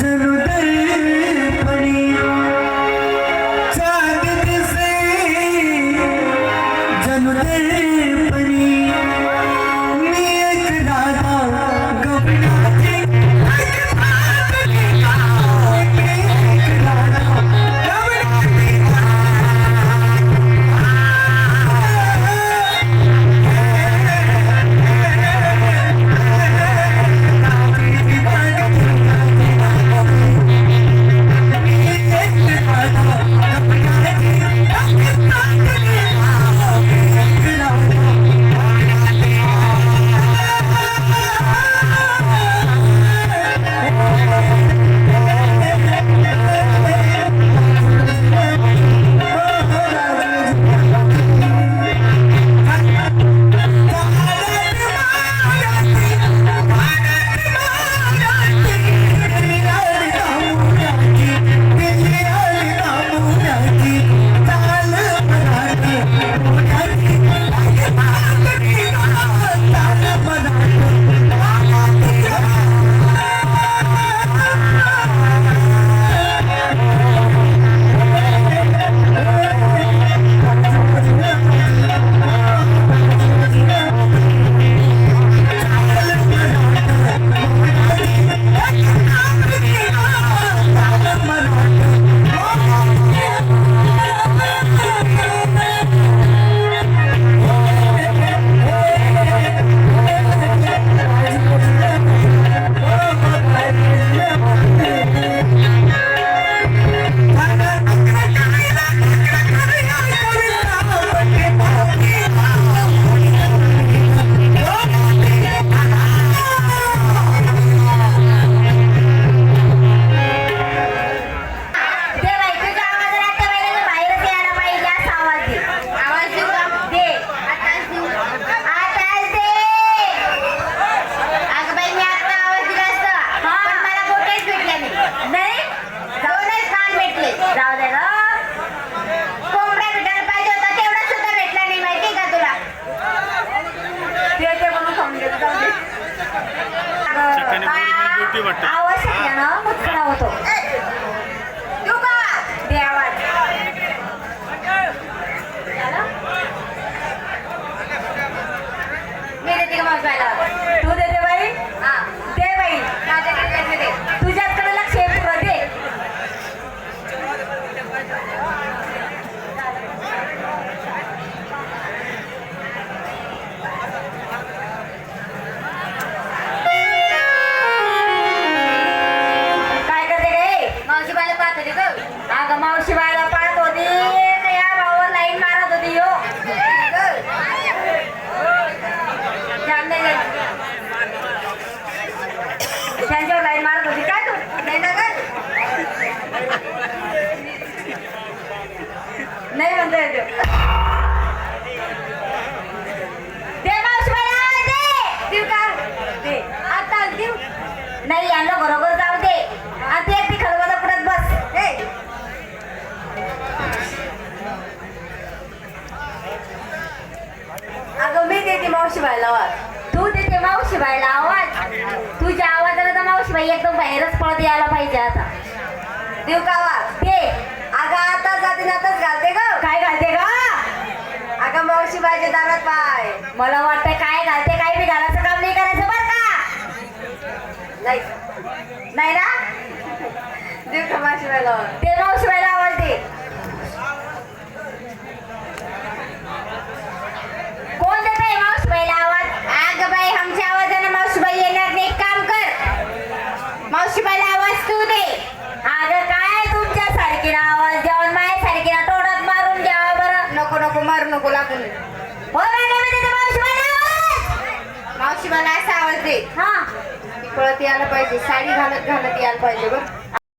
Yeah. देते मावशी बाईला आवाज तू देते मावशी बाईला आवाज. तुझ्या आवाजाला तर मावशी बाई एकदम बाहेरच पळत यायला पाहिजे आता. देऊ का आवाज? दे. अगं आता जाते नातच घालते ग. काय घालते ग? अगं मावशी बाईच्या दारात पाय. मला वाटतं काय घालते काय बी घालायचं काम नाही करायचं बरं का? नाही. नाही ना? देऊ का मावशी बाईला आवाज? मारू नको लागून मॅडम मी देते मावशीबाईला आवाज मावशीबाईला असा आवाज दे हा. ती पळत यायला पाहिजे साडी घालत घालत यायला पाहिजे बरं.